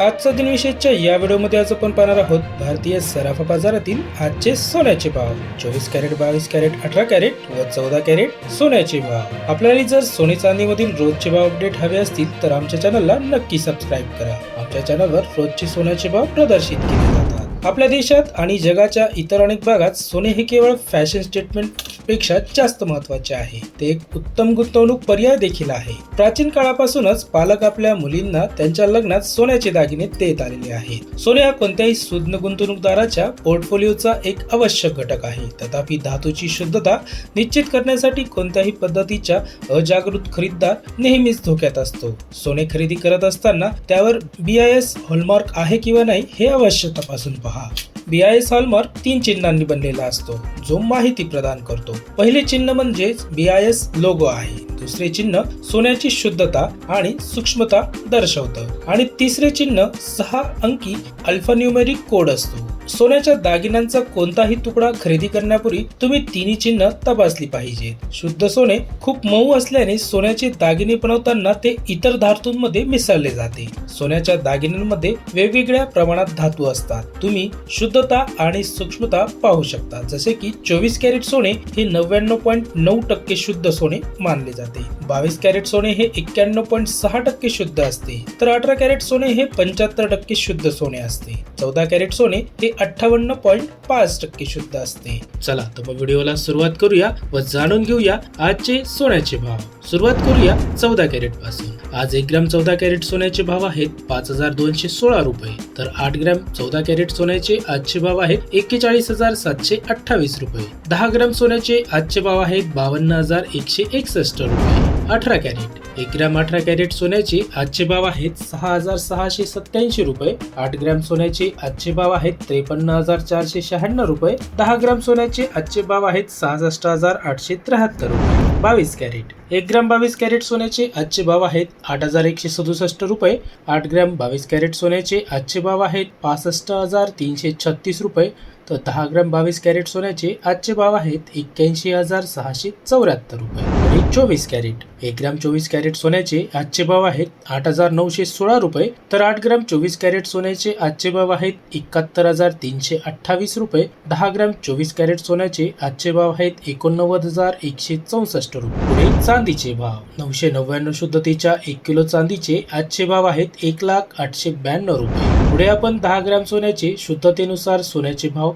आजचा दिनविशेषच्या या व्हिडिओमध्ये आज आपण पाहणार आहोत भारतीय सराफा बाजारातील आजचे सोन्याचे भाव. चोवीस कॅरेट बावीस कॅरेट अठरा कॅरेट व चौदा कॅरेट सोन्याचे भाव. आपल्याला जर सोने चांदीमधील रोजचे भाव अपडेट हवे असतील तर आमच्या चॅनलला नक्की सबस्क्राईब करा. आमच्या चॅनलवर रोजचे सोन्याचे भाव प्रदर्शित केले जातात. आपल्या देशात आणि जगाच्या इतर अनेक भागात सोने हे केवळ फॅशन स्टेटमेंटपेक्षा जास्त महत्त्वाचे आहे. ते एक उत्तम गुंतवणूक पर्याय देखील आहे. प्राचीन काळापासूनच पालक आपल्या मुलींना त्यांच्या लग्नात सोन्याचे दागिने देत आलेले आहेत. सोने हा कोणत्याही सुज्ञ गुंतवणूकदाराच्या पोर्टफोलिओचा एक आवश्यक घटक आहे. तथापि धातूची शुद्धता निश्चित करण्यासाठी कोणत्याही पद्धतीच्या अजागृत खरीददार नेहमीच धोक्यात असतो. सोने खरेदी करत असताना त्यावर बीआयएस हॉलमार्क आहे किंवा नाही हे अवश्य तपासून पहा. बीआयएस हॉलमार्क तीन चिन्हांनी बनलेला असतो जो माहिती प्रदान करतो. पहिले चिन्ह म्हणजेच बीआयएस लोगो आहे. दुसरे चिन्ह सोन्याची शुद्धता आणि सूक्ष्मता दर्शवतं. आणि तिसरे चिन्ह सहा अंकी अल्फान्यूमेरिक कोड असतो. सोन्याच्या दागिन्यांचा कोणताही तुकडा खरेदी करण्यापूर्वी तुम्ही तिन्ही चिन्ह तपासली पाहिजे शुद्ध सोने खूप मऊ असल्याने सोन्याचे दागिने बनवताना ते इतर धातूंमध्ये मिसळले जाते. सोन्याच्या दागिन्यांमध्ये वेगवेगळ्या प्रमाणात धातू असतात. तुम्ही शुद्धता आणि सूक्ष्मता पाहू शकता. जसे की चोवीस कॅरेट सोने हे नव्याण्णव पॉईंट नऊ टक्के शुद्ध सोने मानले जाते. बावीस कॅरेट सोने हे एक्क्याण्णव पॉईंट सहा टक्के शुद्ध असते. तर अठरा कॅरेट सोने हे पंच्याहत्तर टक्के शुद्ध सोने असते. चौदा कॅरेट सोने हे अठ्ठावन्न पॉईंट पाच टक्के शुद्ध असते. चला तर मग व्हिडिओला सुरुवात करूया व जाणून घेऊया आजचे सोन्याचे भाव. सुरुवात करूया चौदा कॅरेटपासून. आज एक ग्रॅम चौदा कॅरेट सोन्याचे भाव आहेत पाच हजार दोनशे सोळा रुपये. तर आठ ग्रॅम चौदा कॅरेट सोन्याचे आजचे भाव आहेत एक्केचाळीस हजार सातशे अठ्ठावीस रुपये. दहा ग्रॅम सोन्याचे आजचे भाव आहेत बावन्न हजार एकशे एकसष्ट रुपये. अठरा कॅरेट. एक ग्रॅम अठरा कॅरेट सोन्याचे आजचे भाव आहेत सहा हजार सहाशे सत्याऐंशी रुपये. आठ ग्रॅम सोन्याचे आजचे भाव आहेत त्रेपन्न हजार चारशे शहाण्णव रुपये. दहा ग्रॅम सोन्याचे आजचे भाव आहेत सहासष्ट हजार आठशे त्र्याहत्तर रुपये. बावीस कॅरेट. एक ग्रॅम बावीस कॅरेट सोन्याचे आजचे भाव आहेत आठ हजार एकशे सदुसष्ट रुपये. आठ ग्रॅम बावीस कॅरेट सोन्याचे आजचे भाव आहेत पासष्ट हजार तीनशे छत्तीस रुपये. तर दहा ग्राम बावीस कॅरेट सोन्याचे आजचे भाव आहेत एक्क्याऐंशी हजार सहाशे चौऱ्याहत्तर रुपये. आणि चोवीस कॅरेट एक ग्राम चोवीस कॅरेट सोन्याचे आजचे भाव आहेत आठ हजार नऊशे सोळा रुपये तर आठ ग्राम चोवीस कॅरेट सोन्याचे आजचे भाव आहेत एकाहत्तर हजार तीनशे अठ्ठावीस रुपये दहा ग्राम चोवीस कॅरेट सोन्याचे आजचे भाव आहेत एकोणनव्वद हजार एकशे चौसष्ट रुपये. पुढे चांदीचे भाव नऊशे नव्याण्णव शुद्धतेच्या एक किलो चांदीचे आजचे भाव आहेत एक लाख आठशे ब्याण्णव रुपये. पुढे आपण दहा ग्राम सोन्याचे शुद्धतेनुसार सोन्याचे भाव